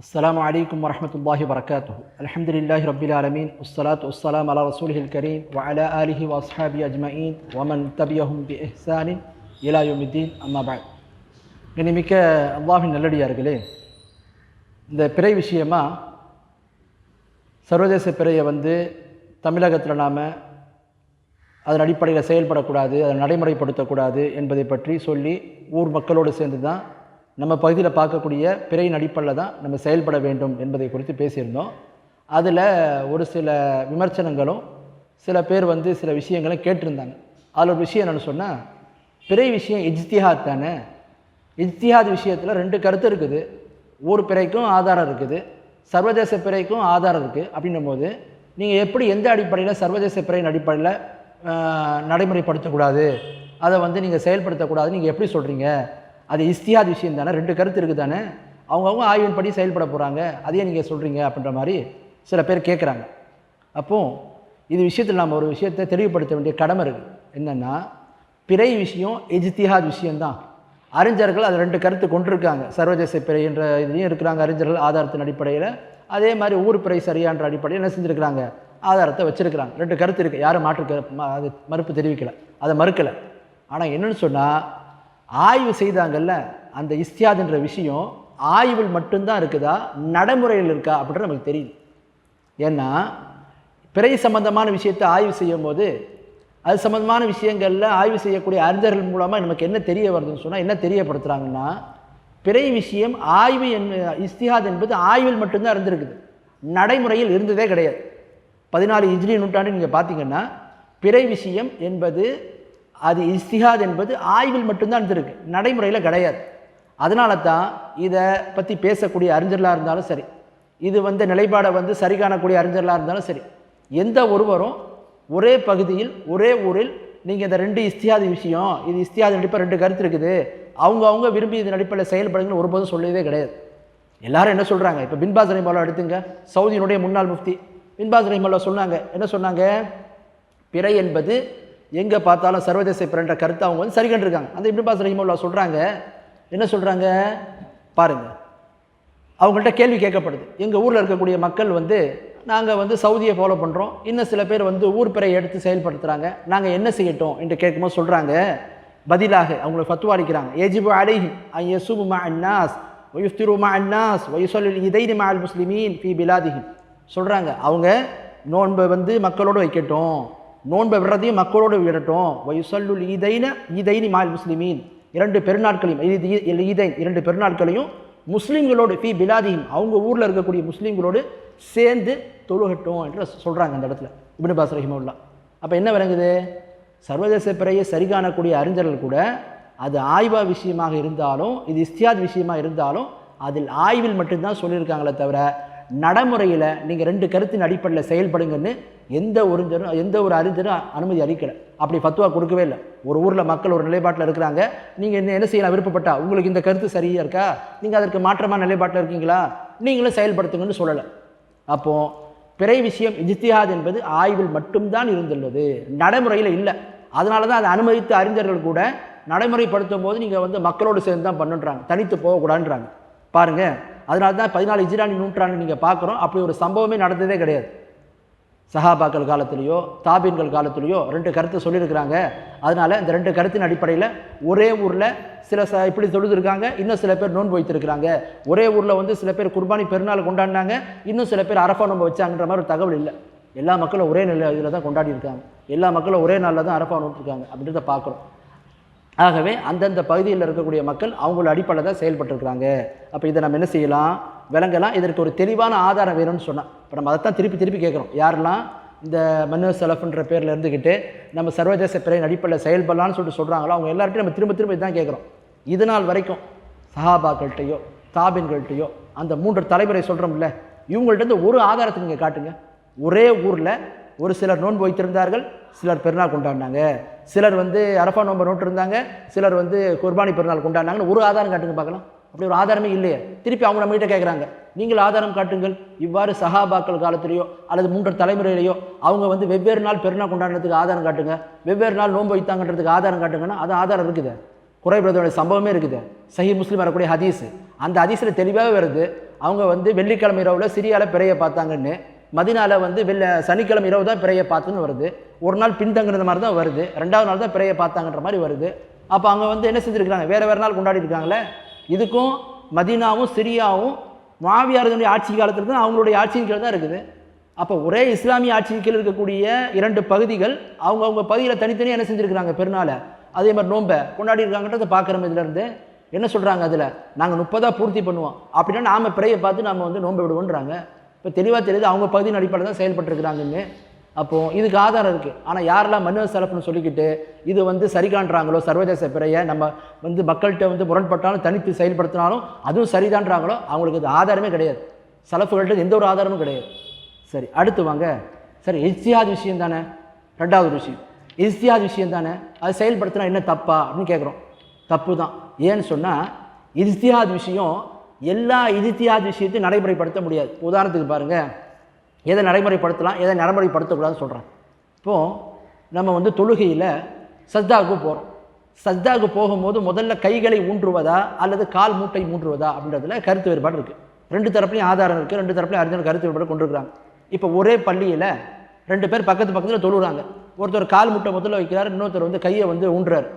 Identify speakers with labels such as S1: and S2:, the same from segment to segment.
S1: السلام عليكم ورحمة الله وبركاته الحمد لله رب العالمين والصلاة والسلام على رسوله الكريم وعلى آله وأصحابه أجمعين ومن تبعهم بإحسان إلى يوم الدين أما بعد இனிமிக்க அல்லாஹின் நல்லடியார்களே இந்த பிறை விஷயமா சர்வதேச பிறையை வந்து தமிழகத்தில் நாம் அதன் அடிப்படையில் செயல்படக்கூடாது அதை நடைமுறைப்படுத்தக்கூடாது என்பதை பற்றி சொல்லி ஊர் மக்களோடு சேர்ந்து தான் நம்ம பகுதியில் பார்க்கக்கூடிய பிறையின் அடிப்படையில் தான் நம்ம செயல்பட வேண்டும் என்பதை குறித்து பேசியிருந்தோம். அதில் ஒரு சில விமர்சனங்களும் சில பேர் வந்து சில விஷயங்களும் கேட்டிருந்தாங்க. அதில் ஒரு விஷயம் என்னென்னு சொன்னால் பிறை விஷயம் இஜ்திஹாத் தானே? இஜ்திஹாத் விஷயத்தில் ரெண்டு கருத்து இருக்குது. ஊர் பிறைக்கும் ஆதாரம் இருக்குது. சர்வதேச பிறைக்கும் ஆதாரம் இருக்குது அப்படின்னும் போது நீங்கள் எப்படி எந்த அடிப்படையில் சர்வதேச பிறையின் அடிப்படையில் நடைமுறைப்படுத்தக்கூடாது? அதை வந்து நீங்கள் செயல்படுத்தக்கூடாது நீங்கள் எப்படி சொல்கிறீங்க அது இஸ்தியாத் விஷயம் தானே? ரெண்டு கருத்து இருக்குது தானே? அவங்கவுங்க ஆய்வின்படி செயல்பட போகிறாங்க அதையே நீங்கள் சொல்கிறீங்க அப்படின்ற மாதிரி சில பேர் கேட்குறாங்க அப்போ இது விஷயத்தில் நாம் ஒரு விஷயத்தை தெளிவுபடுத்த வேண்டிய கடமை இருக்குது என்னென்னா பிறை விஷயம் இஜ்திஹாத் விஷயம்தான். அறிஞர்கள் அது ரெண்டு கருத்து கொண்டிருக்காங்க. சர்வதேச பிறை என்ற இதுலேயும் இருக்கிறாங்க அறிஞர்கள் ஆதாரத்தின் அடிப்படையில். அதே மாதிரி ஊர் பிறை சரியான்ற அடிப்படையில் என்ன செஞ்சுருக்கிறாங்க? ஆதாரத்தை வச்சுருக்கிறாங்க. ரெண்டு கருத்து இருக்குது யாரும் மாற்று ம- அது மறுப்பு தெரிவிக்கலை. அதை மறுக்கலை. ஆனால் என்னன்னு சொன்னால் ஆய்வு செய்தாங்கல்ல அந்த இஸ்தியாதுன்ற விஷயம் ஆய்வில் மட்டும்தான் இருக்குதா நடைமுறையில் இருக்கா அப்படின்றது நமக்கு தெரியுது. ஏன்னா பிறை சம்பந்தமான விஷயத்தை ஆய்வு செய்யும் போது அது சம்பந்தமான விஷயங்களில் ஆய்வு செய்யக்கூடிய அறிஞர்கள் மூலமாக நமக்கு என்ன தெரிய வருதுன்னு சொன்னால் என்ன தெரியப்படுத்துகிறாங்கன்னா பிறை விஷயம் ஆய்வு என் இஸ்திஹாத் என்பது ஆய்வில் மட்டும்தான் இருந்திருக்குது. நடைமுறையில் இருந்ததே கிடையாது. பதினாலு இஜ்லி நூற்றாண்டு நீங்கள் பார்த்தீங்கன்னா பிறை விஷயம் என்பது அது இஸ்திஹாத் என்பது ஆய்வில் மட்டும்தான் இருந்திருக்கு நடைமுறையில் கிடையாது. அதனால தான் இதை பற்றி பேசக்கூடிய அறிஞர்களாக இருந்தாலும் சரி இது வந்து நிலைப்பாடை வந்து சரி காணக்கூடிய அறிஞர்களாக இருந்தாலும் சரி எந்த ஒருவரும் ஒரே பகுதியில் ஒரே ஊரில் நீங்கள் இந்த ரெண்டு இஸ்தியாதி விஷயம் இது இஸ்தியாதி நடிப்பை ரெண்டு கருத்து இருக்குது அவங்க அவங்க விரும்பி இந்த நடிப்பில் செயல்படுங்கன்னு ஒருபோதும் சொல்லவே கிடையாது. எல்லாரும் என்ன சொல்கிறாங்க இப்போ பின்பாஸ் ரஹிமல்லா எடுத்துங்க. சவுதியினுடைய முன்னாள் முஃப்தி பின்பாஸ் ரஹிமல்லா சொன்னாங்க என்ன சொன்னாங்க? பிறை என்பது எங்கே பார்த்தாலும் சர்வதேச பிறன்ற கருத்தை அவங்க வந்து சரி கண்டிருக்காங்க. அந்த இப்னிபாஸ் ரஹிமுல்லா சொல்கிறாங்க என்ன சொல்கிறாங்க பாருங்கள் அவங்கள்ட்ட கேள்வி கேட்கப்படுது. எங்கள் ஊரில் இருக்கக்கூடிய மக்கள் வந்து நாங்கள் வந்து சவுதியை ஃபாலோ பண்ணுறோம் இன்னும் சில பேர் வந்து ஊர் பிறையை எடுத்து செயல்படுத்துகிறாங்க நாங்கள் என்ன செய்யட்டும் என்று கேட்கும்போது சொல்கிறாங்க பதிலாக அவங்களை ஃபத்துவா அளிக்கிறாங்க. ஏஜிபு அலைஹிம் ஐயசுபு மா அன்னாஸ் வயுஃப்திரு மா அன்னாஸ் வயுசொல் இதைனி மா அல் முஸ்லிமீன் ஃபி பிலாதிஹிம். சொல்கிறாங்க அவங்க நோன்பை வந்து மக்களோடு வைக்கட்டும். நோன்பை விடுறதையும் மக்களோடு விடட்டும். வயுசல்லுல் ஈதைன ஈதைனி மால் முஸ்லிமீன். இரண்டு பெருநாட்களையும் ஈதைன் இரண்டு பெருநாட்களையும் முஸ்லீம்களோடு பி பிலாதியும் அவங்க ஊரில் இருக்கக்கூடிய முஸ்லீம்களோடு சேர்ந்து தொழுகட்டும் என்று சொல்கிறாங்க அந்த இடத்துல. இபின் பாஸ் ரஹிமுல்லா அப்போ என்ன விளங்குது? சர்வதேச பிறையை சரி காணக்கூடிய அறிஞர்கள் கூட அது ஆய்வா விஷயமாக இருந்தாலும் இது இஸ்தியாத் விஷயமாக இருந்தாலும் அதில் ஆய்வில் மட்டும்தான் சொல்லியிருக்காங்களே தவிர நடைமுறையில் நீங்கள் ரெண்டு கருத்தின் அடிப்படையில் செயல்படுங்கன்னு எந்த ஒரு எந்த ஒரு அறிஞரும் அனுமதி அளிக்கலை. அப்படி ஃபத்துவா கொடுக்கவே இல்லை. ஒரு ஊரில் மக்கள் ஒரு நிலைப்பாட்டில் இருக்கிறாங்க. நீங்கள் என்ன என்ன செய்யலாம்? விருப்பப்பட்டா? உங்களுக்கு இந்த கருத்து சரியாக இருக்கா? நீங்கள் அதற்கு மாற்றமான நிலைப்பாட்டில் இருக்கீங்களா? நீங்களும் செயல்படுத்துங்கன்னு சொல்லலை. அப்போது பிறை விஷயம் இஜ்திஹாத் என்பது ஆய்வில் மட்டும்தான் இருந்துள்ளது. நடைமுறையில் இல்லை. அதனால தான் அதை அனுமதித்த அறிஞர்கள் கூட நடைமுறைப்படுத்தும் போது நீங்கள் வந்து மக்களோடு சேர்ந்து தான் பண்ணுன்றாங்க. தனித்து போகக்கூடாதுன்றாங்க. பாருங்கள் அதனால தான் பதினாலு இஜிராணி நூற்றாண்டு நீங்கள் பார்க்குறோம். அப்படி ஒரு சம்பவமே நடந்ததே கிடையாது. சஹாபாக்கள் காலத்திலேயோ தாபீன்கள் காலத்திலேயோ ரெண்டு கருத்து சொல்லியிருக்கிறாங்க. அதனால் இந்த ரெண்டு கருத்தின் அடிப்படையில் ஒரே ஊரில் சில ச இப்படி தொழுதுருக்காங்க. இன்னும் சில பேர் நோன்பு வைத்திருக்கிறாங்க. ஒரே ஊரில் வந்து சில பேர் குர்பானி பெருநாள் கொண்டாடினாங்க. இன்னும் சில பேர் அரஃபா நோன்பு வச்சாங்கன்ற மாதிரி ஒரு தகவல் இல்லை. எல்லா மக்களும் ஒரே நிலை இதில் தான் கொண்டாடி இருக்காங்க எல்லா மக்களும் ஒரே நாளில் தான் அரஃபா நோட்டிருக்காங்க அப்படின்றத பார்க்குறோம். ஆகவே அந்தந்த பகுதியில் இருக்கக்கூடிய மக்கள் அவங்களோட அடிப்படையில் தான் செயல்பட்டுருக்குறாங்க. அப்போ இதை நம்ம என்ன செய்யலாம்? விளங்கலாம். இதற்கு ஒரு தெளிவான ஆதாரம் வேணும்னு சொன்னால் இப்போ நம்ம அதைத்தான் திருப்பி திருப்பி கேட்குறோம். யாரெல்லாம் இந்த மன்னு செலஃப்ன்ற பேரில் இருந்துக்கிட்டு நம்ம சர்வதேச பிறையின் அடிப்படையில் செயல்படலாம்னு சொல்லிட்டு சொல்கிறாங்களோ அவங்க எல்லார்ட்டையும் நம்ம திரும்ப திரும்ப இதான் கேட்குறோம். இது நாள் வரைக்கும் சஹாபாக்கள்கிட்டயோ தாபின்கள்கிட்டையோ அந்த மூன்று தலைமுறை சொல்கிறோம்ல இவங்கள்ட்ட இருந்து ஒரு ஆதாரத்தை நீங்கள் காட்டுங்க. ஒரே ஊரில் ஒரு சிலர் நோன்பு வைத்திருந்தார்கள் சிலர் பெருநாள் கொண்டாடினாங்க. சிலர் வந்து அரஃபா நோம்பர் நோட்டு இருந்தாங்க. சிலர் வந்து குர்பானி பெருநாள் கொண்டாடினாங்கன்னு ஒரு ஆதாரம் காட்டுங்க பார்க்கலாம். அப்படி ஒரு ஆதாரமே இல்லையே. திருப்பி அவங்க நம்மகிட்ட கேட்குறாங்க நீங்கள் ஆதாரம் காட்டுங்கள். இவ்வாறு சஹாபாக்கள் காலத்திலேயோ அல்லது மூன்று தலைமுறையிலேயோ அவங்க வந்து வெவ்வேறு நாள் பெருநாள் கொண்டாடுறதுக்கு ஆதாரம் காட்டுங்க. வெவ்வேறு நாள் நோன்பு வைத்தாங்கன்றதுக்கு ஆதாரம் காட்டுங்கன்னா அது ஆதாரம் இருக்குது. குறைபிரதனுடைய சம்பவமே இருக்குது. சஹி முஸ்லீம் வரக்கூடிய ஹதீஸ். அந்த ஹதீஸில் தெளிவாகவே வருது. அவங்க வந்து வெள்ளிக்கிழமை இரவில் சிரியாவில் பிறைய பார்த்தாங்கன்னு மதினால வந்து வெளில சனிக்கிழமை இரவு தான் பிறைய பார்த்துன்னு வருது. ஒரு நாள் பின்தங்குறது மாதிரி தான் வருது. ரெண்டாவது நாள் தான் பிறைய பார்த்தாங்கன்ற மாதிரி வருது. அப்போ அங்கே வந்து என்ன செஞ்சுருக்காங்க வேறு வேறு நாள் கொண்டாடி இருக்காங்களே இதுக்கும் மதீனாவும் சிரியாவும் மாவியாரதனுடைய ஆட்சி காலத்தில் தான் அவங்களுடைய ஆட்சியின் கீழ் தான் இருக்குது. அப்போ ஒரே இஸ்லாமிய ஆட்சியின் கீழ் இருக்கக்கூடிய இரண்டு பகுதிகள் அவங்க அவங்க பகுதியில் தனித்தனியாக என்ன செஞ்சுருக்கிறாங்க பெருநாளை? அதே மாதிரி நோன்பை கொண்டாடி இருக்காங்கன்றதை பார்க்குறோம் இதுலேருந்து என்ன சொல்கிறாங்க அதில்? நாங்கள் முப்பதாக பூர்த்தி பண்ணுவோம். அப்படின்னா நாம் பிறையை பார்த்து நாம் வந்து நோன்பை விடுவோன்றாங்க. இப்போ தெளிவாக தெரியுது அவங்க பகுதியின் அடிப்படையில் தான் செயல்பட்டுருக்குறாங்கன்னு. அப்போது இதுக்கு ஆதாரம் இருக்குது ஆனால் யாரெல்லாம் மன்னர் சரப்புன்னு சொல்லிக்கிட்டு இது வந்து சரி காண்றாங்களோ சர்வதேச பிறையை நம்ம வந்து மக்கள்கிட்ட வந்து முரண்பட்டாலும் தனித்து செயல்படுத்தினாலும் அதுவும் சரிதான்றாங்களோ அவங்களுக்கு இது ஆதாரமே கிடையாது. சலப்புகள்கிட்ட எந்த ஒரு ஆதாரமும் கிடையாது. சரி அடுத்து வாங்க. சரி இஜ்திஹாத் விஷயம் தானே? ரெண்டாவது விஷயம். இஸ்தியாத் விஷயம் தானே? அது செயல்படுத்தினா என்ன தப்பா அப்படின்னு கேட்குறோம் தப்பு தான் ஏன்னு சொன்னால் இஸ்தியாத் விஷயம் எல்லா இதித்தியாதி விஷயத்தையும் நடைமுறைப்படுத்த முடியாது. உதாரணத்துக்கு பாருங்கள் எதை நடைமுறைப்படுத்தலாம் எதை நடைமுறைப்படுத்தக்கூடாதுன்னு சொல்கிறேன் இப்போது நம்ம வந்து தொழுகையில் சஜ்தாவுக்கு போகிறோம் சஜ்தாவுக்கு போகும்போது முதல்ல கைகளை ஊன்றுவதா அல்லது கால் மூட்டை ஊன்றுவதா அப்படின்றதுல கருத்து வேறுபாடு இருக்குது ரெண்டு தரப்புலையும் ஆதாரம் இருக்குது ரெண்டு தரப்புலையும் அறிஞர் கருத்து வேறுபாடு கொண்டிருக்கிறாங்க. இப்போ ஒரே பள்ளியில் ரெண்டு பேர் பக்கத்து பக்கத்தில் தொழுகிறாங்க ஒருத்தர் கால் முட்டை முதல்ல வைக்கிறார் இன்னொருத்தர் வந்து கையை வந்து ஊன்றார்.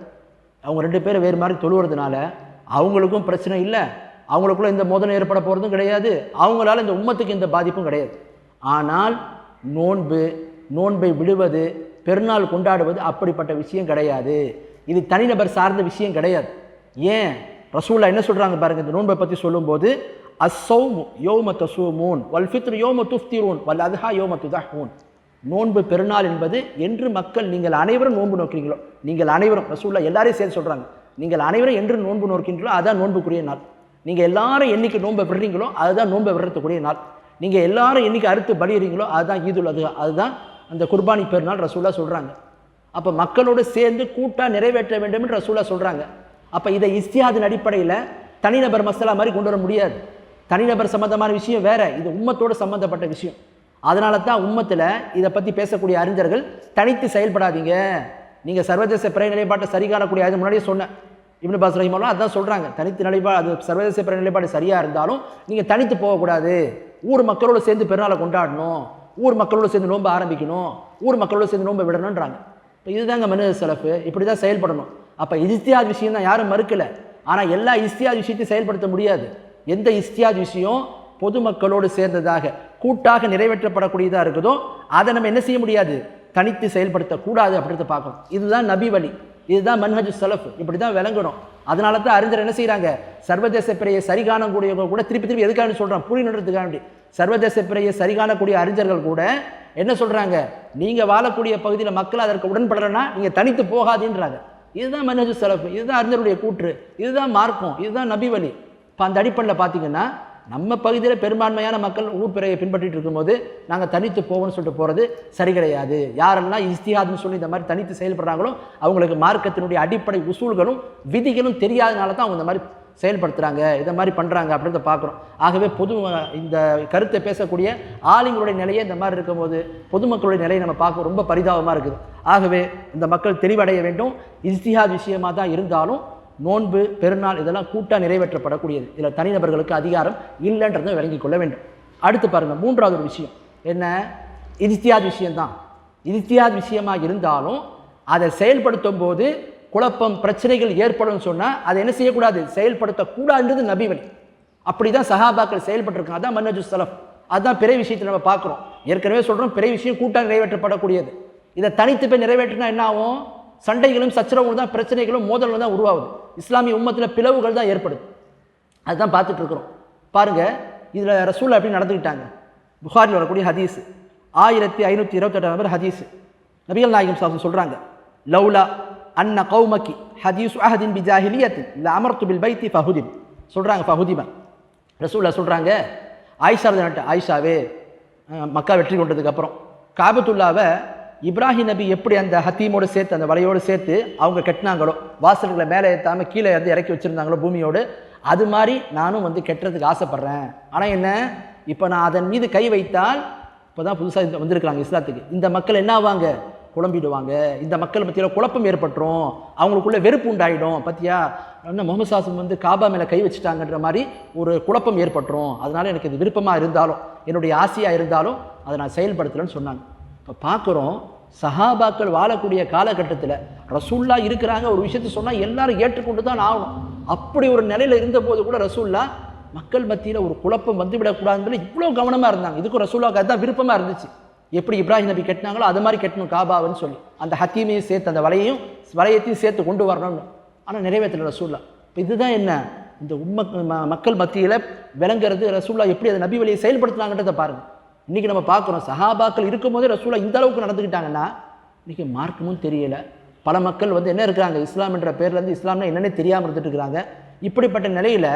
S1: அவங்க ரெண்டு பேரும் வேறு மாதிரி தொழுகிறதுனால அவங்களுக்கும் பிரச்சனை இல்லை அவங்களுக்குள்ள இந்த மோதனம் ஏற்பட போகிறதும் கிடையாது. அவங்களால இந்த உம்மத்துக்கு இந்த பாதிப்பும் கிடையாது. ஆனால் நோன்பு நோன்பை விடுவது பெருநாள் கொண்டாடுவது அப்படிப்பட்ட விஷயம் கிடையாது. இது தனிநபர் சார்ந்த விஷயம் கிடையாது. ஏன்? ரசூல்லா என்ன சொல்கிறாங்க பாருங்க இந்த நோன்பை பற்றி சொல்லும்போது அஸ்ஸௌமு யோம தசூமூன் வல் ஃபித்ரு யோம துஃப்திரூன் வல் அதுஹா யோம துதஹூன் நோன்பு பெருநாள் என்பது என்று மக்கள் நீங்கள் அனைவரும் நோன்பு நோக்கிறீங்களோ நீங்கள் அனைவரும் ரசூல்லா எல்லாரையும் சேர்த்து சொல்கிறாங்க நீங்கள் அனைவரும் என்று நோன்பு நோக்கின்றீங்களோ அதான் நோன்புக்குரிய நாள். நீங்கள் எல்லாரும் என்னைக்கு நோன்பை விடுறீங்களோ அதுதான் நோன்பை விடுறதுக்குரிய நாள். நீங்கள் எல்லாரும் என்னைக்கு அறுத்து பலியிறீங்களோ அதுதான் ஈதுல் அது அதுதான் அந்த குர்பானி பெருநாள் ரசூல்லா சொல்கிறாங்க அப்போ மக்களோடு சேர்ந்து கூட்டாக நிறைவேற்ற வேண்டும் என்று ரசூலா சொல்கிறாங்க அப்போ இதை இஸ்தியாதின் அடிப்படையில் தனிநபர் மசாலா மாதிரி கொண்டு வர முடியாது. தனிநபர் சம்மந்தமான விஷயம் வேறு இது உம்மத்தோடு சம்மந்தப்பட்ட விஷயம். அதனால தான் உம்மத்தில் இதை பற்றி பேசக்கூடிய அறிஞர்கள் தனித்து செயல்படாதீங்க. நீங்கள் சர்வதேச பிறை நிலைப்பாட்டை சரி காணக்கூடிய அது முன்னாடியே சொன்னேன். இப்னு பாஸ் ரஹிமாலும் அதான் சொல்கிறாங்க தனித்து நிலைப்பாடு அது சர்வதேச பிற நிலைப்பாடு சரியாக இருந்தாலும் நீங்கள் தனித்து போகக்கூடாது. ஊர் மக்களோடு சேர்ந்து பெருநாளை கொண்டாடணும். ஊர் மக்களோடு சேர்ந்து நோன்பு ஆரம்பிக்கணும். ஊர் மக்களோடு சேர்ந்து நோன்பு விடணுன்றாங்க இப்போ இதுதாங்க மனித செலப்பு இப்படி தான் செயல்படணும். அப்போ இஸ்தியாஜ் விஷயம் தான் யாரும் மறுக்கலை. ஆனால் எல்லா இஸ்தியாஜ் விஷயத்தையும் செயல்படுத்த முடியாது. எந்த இஸ்தியாத் விஷயம் பொதுமக்களோடு சேர்ந்ததாக கூட்டாக நிறைவேற்றப்படக்கூடியதாக இருக்குதோ அதை நம்ம என்ன செய்ய முடியாது? தனித்து செயல்படுத்தக்கூடாது அப்படின்றத பார்க்கணும். இதுதான் நபி வழி. இதுதான் மன்ஹஜு சலஃப். இப்படி தான் விளங்கணும். அதனால தான் அறிஞர் என்ன செய்கிறாங்க சர்வதேச பிறையை சரி கூடியவங்க கூட திருப்பி திருப்பி எதுக்காக சொல்கிறான் புரியணுன்றதுக்காக வேண்டி. சர்வதேச பிறையை சரி காணக்கூடிய அறிஞர்கள் கூட என்ன சொல்கிறாங்க நீங்கள் வாழக்கூடிய பகுதியில் மக்கள் அதற்கு உடன்படலைன்னா நீங்கள் தனித்து போகாதீன்றாங்க. இதுதான் மனஜு செலவு இதுதான் அறிஞருடைய கூற்று. இதுதான் மார்க்கம். இதுதான் நபி வழி இப்போ அந்த அடிப்படையில் பார்த்தீங்கன்னா நம்ம பகுதியில் பெரும்பான்மையான மக்கள் ஊர் பிறையை பின்பற்றிட்டு இருக்கும்போது நாங்கள் தனித்து போவோம்னு சொல்லிட்டு போகிறது சரி கிடையாது. யாரெல்லாம் இஸ்தியாதுன்னு சொல்லி இந்த மாதிரி தனித்து செயல்படுறாங்களோ அவங்களுக்கு மார்க்கத்தினுடைய அடிப்படை உசூல்களும் விதிகளும் தெரியாதனால தான் அவங்க இந்த மாதிரி செயல்படுத்துகிறாங்க இதை மாதிரி பண்ணுறாங்க அப்படின்றத பார்க்குறோம் ஆகவே பொது இந்த கருத்தை பேசக்கூடிய ஆளுங்களுடைய நிலையை இந்த மாதிரி இருக்கும்போது பொதுமக்களுடைய நிலையை நம்ம பார்க்க ரொம்ப பரிதாபமாக இருக்குது. ஆகவே இந்த மக்கள் தெளிவடைய வேண்டும். இஸ்திஹாத் விஷயமாக தான் இருந்தாலும் நோன்பு பெருநாள் இதெல்லாம் கூட்டாக நிறைவேற்றப்படக்கூடியது. இதில் தனிநபர்களுக்கு அதிகாரம் இல்லைன்றதை விளங்கிக் கொள்ள வேண்டும். அடுத்து பாருங்கள் மூன்றாவது ஒரு விஷயம். என்ன? இஸ்தியாத் விஷயம்தான். இஸ்தியாத் விஷயமாக இருந்தாலும் அதை செயல்படுத்தும் போது குழப்பம் பிரச்சனைகள் ஏற்படும் சொன்னால் அதை என்ன செய்யக்கூடாது? செயல்படுத்தக்கூடாதுன்றது நபி அப்படி தான் சஹாபாக்கள் செயல்பட்டிருக்காங்க. அதான் மன்னஜு சலம் அதுதான் பிறை விஷயத்தை நம்ம பார்க்குறோம். ஏற்கனவே சொல்கிறோம் பிறை விஷயம் கூட்டாக நிறைவேற்றப்படக்கூடியது. இதை தனித்து போய் நிறைவேற்றினா என்ன ஆகும்? சண்டைகளும் சச்சரவுகளும் தான் பிரச்சனைகளும் மோதல்கள் தான் உருவாகுது. இஸ்லாமிய உம்மத்தில் பிளவுகள் தான் ஏற்படுது. அதுதான் பார்த்துட்ருக்குறோம். பாருங்கள் பாருங்க இதில் ரசூல் அப்படி நடந்துக்கிட்டாங்க. புகாரில் வரக்கூடிய ஹதீஸ் ஆயிரத்தி ஐநூற்றி இருபத்தெட்டாம் நம்பர் ஹதீஸ். நபிகள் நாயகம் சாசம் சொல்கிறாங்க லவ்லா அன்ன கௌமக்கி ஹதீஸ் அஹதின் பி ஜாஹிலியத்தின் இல்லை அமர்த்து பில் பைத்தி ஃபஹுதின். சொல்கிறாங்க ஃபஹுதிமன். ரசூல்லா சொல்கிறாங்க ஆயிஷா நட்டு ஆயிஷாவே மக்கா வெற்றி கொண்டதுக்கப்புறம் காபத்துல்லாவை இப்ராஹிம் நபி எப்படி அந்த ஹத்தீமோடு சேர்த்து அந்த வலையோடு சேர்த்து அவங்க கட்டினாங்களோ வாசல்களை மேலே ஏற்றாமல் கீழே வந்து இறக்கி வச்சுருந்தாங்களோ பூமியோடு அது மாதிரி நானும் வந்து கெட்டுறதுக்கு ஆசைப்பட்றேன். ஆனால் என்ன? இப்போ நான் அதன் மீது கை வைத்தால் இப்போ தான் புதுசாக வந்திருக்கிறாங்க இஸ்லாத்துக்கு. இந்த மக்கள் என்ன ஆவாங்க? குழம்பிடுவாங்க. இந்த மக்கள் பற்றியில் குழப்பம் ஏற்பட்டுரும். அவங்களுக்குள்ள வெறுப்பு உண்டாயிடும். பற்றியா என்ன முகமது சாசம் வந்து காபா மேலே கை வச்சுட்டாங்கன்ற மாதிரி ஒரு குழப்பம் ஏற்பட்டுரும். அதனால் எனக்கு இது விருப்பமாக இருந்தாலும் என்னுடைய ஆசையாக இருந்தாலும் அதை நான் செயல்படுத்தலைன்னு சொன்னாங்க. இப்போ பார்க்குறோம் சஹாபாக்கள் வாழக்கூடிய காலகட்டத்தில் ரசூல்லா இருக்கிறாங்க ஒரு விஷயத்த சொன்னால் எல்லாரும் ஏற்றுக்கொண்டு தான் ஆகணும். அப்படி ஒரு நிலையில் இருந்தபோது கூட ரசூல்லா மக்கள் மத்தியில் ஒரு குழப்பம் வந்து விடக்கூடாதுன்னு இவ்வளோ கவனமாக இருந்தாங்க. இதுக்கும் ரசூல்லாவுக்கு அதுதான் விருப்பமாக இருந்துச்சு. எப்படி இப்ராஹிம் நபி கட்டினாங்களோ அது மாதிரி கட்டணும் காபாவன்னு சொல்லி. அந்த ஹத்தீமையும் சேர்த்து அந்த வலையையும் வலையத்தையும் சேர்த்து கொண்டு வரணும்னு. ஆனால் நிறைவேற்றல ரசூல்லா. இப்போ இதுதான் என்ன? இந்த உம்ம ம- மக்கள் மத்தியில் விளங்குறது ரசூல்லா எப்படி அதை நபி வழியை செயல்படுத்தினாங்கன்றதை பாருங்கள் இன்றைக்கி நம்ம பார்க்குறோம் சஹாபாக்கள் இருக்கும்போதே ரசூலா இந்த அளவுக்கு நடந்துக்கிட்டாங்கன்னா இன்றைக்கி மார்க்கமும் தெரியலை. பல மக்கள் வந்து என்ன இருக்கிறாங்க இஸ்லாம் என்ற பேர்லேருந்து இஸ்லாம்னா என்னென்ன தெரியாமல் இருந்துட்டு இருக்கிறாங்க. இப்படிப்பட்ட நிலையில்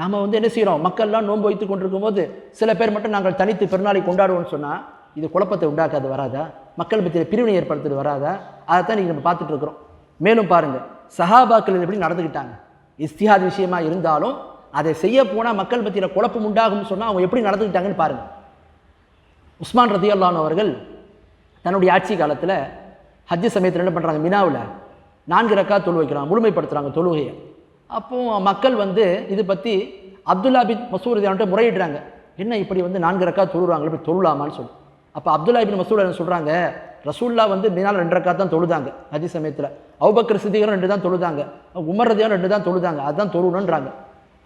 S1: நாம் வந்து என்ன செய்கிறோம் மக்கள்லாம் நோன்பு வைத்து கொண்டிருக்கும் போது சில பேர் மட்டும் நாங்கள் தனித்து பெருநாளை கொண்டாடுவோம்னு சொன்னால் இது குழப்பத்தை உண்டாக்காது வராதா? மக்கள் பற்றிய பிரிவினை ஏற்படுத்துறது வராதா? அதைத்தான் நீங்கள் நம்ம பார்த்துட்டு இருக்கிறோம். மேலும் பாருங்கள் சஹாபாக்கள் எப்படி நடந்துக்கிட்டாங்க? இஸ்திஹாத் விஷயமா இருந்தாலும் அதை செய்ய போனால் மக்கள் மத்தியில் குழப்பம் உண்டாகும்னு சொன்னால் அவங்க எப்படி நடந்துக்கிட்டாங்கன்னு பாருங்கள் உஸ்மான் ரதியல்லான் அவர்கள் தன்னுடைய ஆட்சி காலத்தில் ஹஜ்ஜு சமயத்தில் என்ன பண்ணுறாங்க மினாவில் நான்கு ரக்கா தொழு வைக்கிறாங்க முழுமைப்படுத்துகிறாங்க தொழுகையை. அப்போ மக்கள் வந்து இது பற்றி அப்துல்லா பின் மசூர்தியான்ட்ட முறையிடுறாங்க. என்ன இப்படி வந்து நான்கு ரக்கா தொழுறாங்க இப்படி தொழுலாமான்னு சொல்லி. அப்போ அப்துல்லா பின் மசூர் என்ன சொல்கிறாங்க ரசூல்லா வந்து மினால் ரெண்டு ரக்கா தான் தொழுதாங்க ஹஜ்ஜு சமயத்தில். அவுபக்கர் சித்திகரும் ரெண்டு தான் தொழுதாங்க உமர் ரதியான் ரெண்டு தான் தொழுதாங்க அதுதான் தொழுணுன்றாங்க.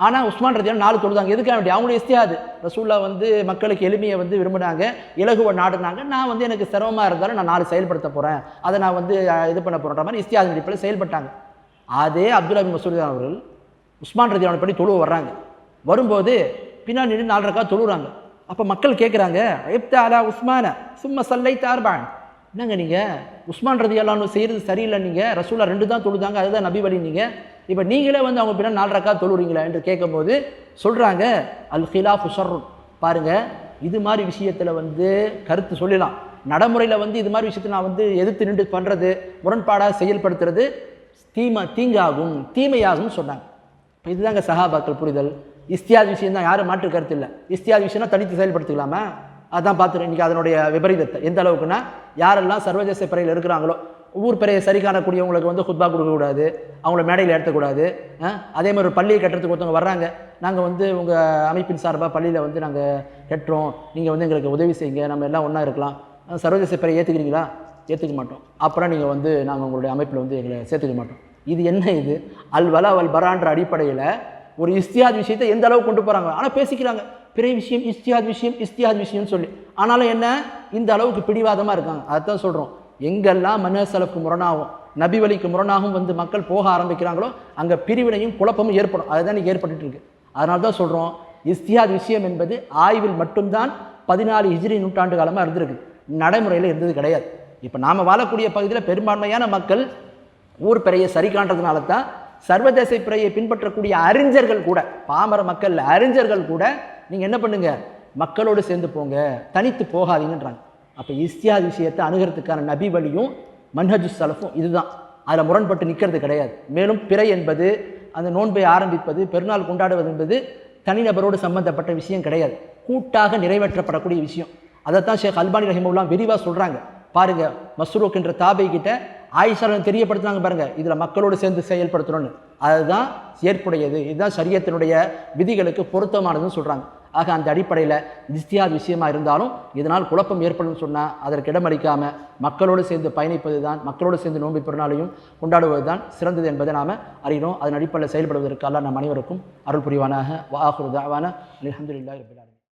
S1: ஆனால் உஸ்மான் ரதியான் நாலு தொழுதாங்க எதுக்காக வேண்டிய அவங்களுடைய இஸ்தியாது ரசூல்லா வந்து மக்களுக்கு எளிமையை வந்து விரும்பினாங்க. இலகுவ நாடுனாங்க. நான் வந்து எனக்கு சிரமமாக இருந்தாலும் நான் நாலு செயல்படுத்த போகிறேன் அதை நான் வந்து இது பண்ண போகிறேன்ற மாதிரி இஸ்தியாது அடிப்படையில் செயல்பட்டாங்க. அதே அப்துல்லா பின் மசூர்தான் அவர்கள் உஸ்மான் ரத்தியான படி தொழுவ வர்றாங்க. வரும்போது பின்னாடி நின்று நாலு ரக்கா தொழுறாங்க அப்போ மக்கள் கேட்குறாங்க ஐப்தா அலா உஸ்மான சும்மா சல்லை தார்பான் என்னங்க நீங்கள் உஸ்மான் ரதி அல்லான்னு செய்கிறது சரியில்லை நீங்கள் ரசூலா ரெண்டு தான் தொழுதாங்க அதுதான் நபி வழி நீங்கள் இப்போ நீங்களே வந்து அவங்க பின்னாடி நாலு ரக்கா தொழுறீங்களா என்று கேட்கும்போது சொல்கிறாங்க அல் ஹிலாஃபு ஷர்ருன். பாருங்கள் இது மாதிரி விஷயத்தில் வந்து கருத்து சொல்லலாம் நடைமுறையில் வந்து இது மாதிரி விஷயத்தை நான் வந்து எதிர்த்து நின்று பண்ணுறது முரண்பாடாக செயல்படுத்துறது தீமை தீங்காகும் தீமையாகும்னு சொன்னாங்க. இப்போ இதுதாங்க சஹாபாக்கள் புரிதல். இஸ்தியாதி விஷயம் தான் யாரும் மாற்று கருத்து இல்லை. இஸ்தியாத் விஷயம்னா தனித்து செயல்படுத்திக்கலாமா? அதான் பார்த்துருக்கேன் இன்றைக்கி அதனுடைய விபரீதத்தை. எந்த அளவுக்குன்னா யாரெல்லாம் சர்வதேச பிறையில் இருக்கிறாங்களோ ஊர் பெரிய சரி காணக்கூடியவங்களுக்கு வந்து ஹுத்பா கொடுக்கக்கூடாது அவங்கள மேடையில் ஏற்றக்கூடாது. அதே மாதிரி ஒரு பள்ளியை கட்டுறதுக்கு ஒருத்தவங்க வர்றாங்க. நாங்கள் வந்து உங்கள் அமைப்பின் சார்பாக பள்ளியில் வந்து நாங்கள் கட்டுறோம். நீங்கள் வந்து எங்களுக்கு உதவி செய்யுங்க. நம்ம எல்லாம் ஒன்றா இருக்கலாம். சர்வதேச பிறையை ஏற்றுக்கிறீங்களா ஏற்றுக்க மாட்டோம். அப்புறம் நீங்கள் வந்து நாங்கள் உங்களுடைய அமைப்பில் வந்து எங்களை சேர்த்துக்க மாட்டோம். இது என்ன இது? அல் வல அல் பரான்ற அடிப்படையில் ஒரு இஸ்தியாத் விஷயத்தை எந்த அளவுக்கு கொண்டு போகிறாங்க ஆனால் பேசிக்கிறாங்க. பெரிய விஷயம் இஸ்தியாத் விஷயம் இஸ்தியாத் விஷயம்னு சொல்லி. ஆனாலும் என்ன? இந்த அளவுக்கு பிடிவாதமாக இருக்காங்க. அதைத்தான் சொல்கிறோம் எங்கெல்லாம் மனசலப்புக்கு முரணாகும் நபி வழிக்கு முரணாகவும் வந்து மக்கள் போக ஆரம்பிக்கிறாங்களோ அங்கே பிரிவினையும் குழப்பமும் ஏற்படும். அதுதான் ஏற்பட்டு இருக்கு. அதனால தான் சொல்கிறோம் இஸ்தியாத் விஷயம் என்பது ஆய்வில் மட்டும்தான் பதினாலு ஹிஜ்ரி நூற்றாண்டு காலமாக இருந்திருக்கு. நடைமுறையில் இருந்தது கிடையாது. இப்போ நாம் வாழக்கூடிய பகுதியில் பெரும்பான்மையான மக்கள் ஊர் பிறையை சரி காண்றதுனால தான் சர்வதேச பிறையை பின்பற்றக்கூடிய அறிஞர்கள் கூட பாமர மக்கள் அறிஞர்கள் கூட நீங்கள் என்ன பண்ணுங்க? மக்களோடு சேர்ந்து போங்க தனித்து போகாதீங்கன்றாங்க. அப்போ இஸ்தியாத் விஷயத்தை அணுகிறதுக்கான நபி வழியும் மன்ஹஜு சலஃபும் இதுதான். அதில் முரண்பட்டு நிற்கிறது கிடையாது. மேலும் பிறை என்பது அந்த நோன்பை ஆரம்பிப்பது பெருநாள் கொண்டாடுவது என்பது தனிநபரோடு சம்பந்தப்பட்ட விஷயம் கிடையாது. கூட்டாக நிறைவேற்றப்படக்கூடிய விஷயம். அதைத்தான் ஷேக் அல்பானி ரஹிமவுலாம் விரிவாக சொல்கிறாங்க பாருங்க மஸ்ரூக் என்ற தாபை கிட்ட ஆயிஷாரன் தெரியப்படுத்துனாங்க பாருங்கள் இதில் மக்களோடு சேர்ந்து செயல்படுத்தணும்னு. அதுதான் ஏற்புடையது. இதுதான் சரியத்தினுடைய விதிகளுக்கு பொருத்தமானதுன்னு சொல்கிறாங்க ஆக அந்த அடிப்படையில் இஸ்தியாத் விஷயமா இருந்தாலும் இதனால் குழப்பம் ஏற்படும் சொன்னால் அதற்கு இடமளிக்காமல் மக்களோடு சேர்ந்து பயணிப்பது தான் மக்களோடு சேர்ந்து நோன்பு பெருநாளையும் கொண்டாடுவது தான் சிறந்தது என்பதை நாம் அறிகிறோம். அதன் அடிப்படையில் செயல்படுவதற்கு அல்லாஹ் நம் அனைவருக்கும் அருள் புரிவானாக. வாஹுரு தாவான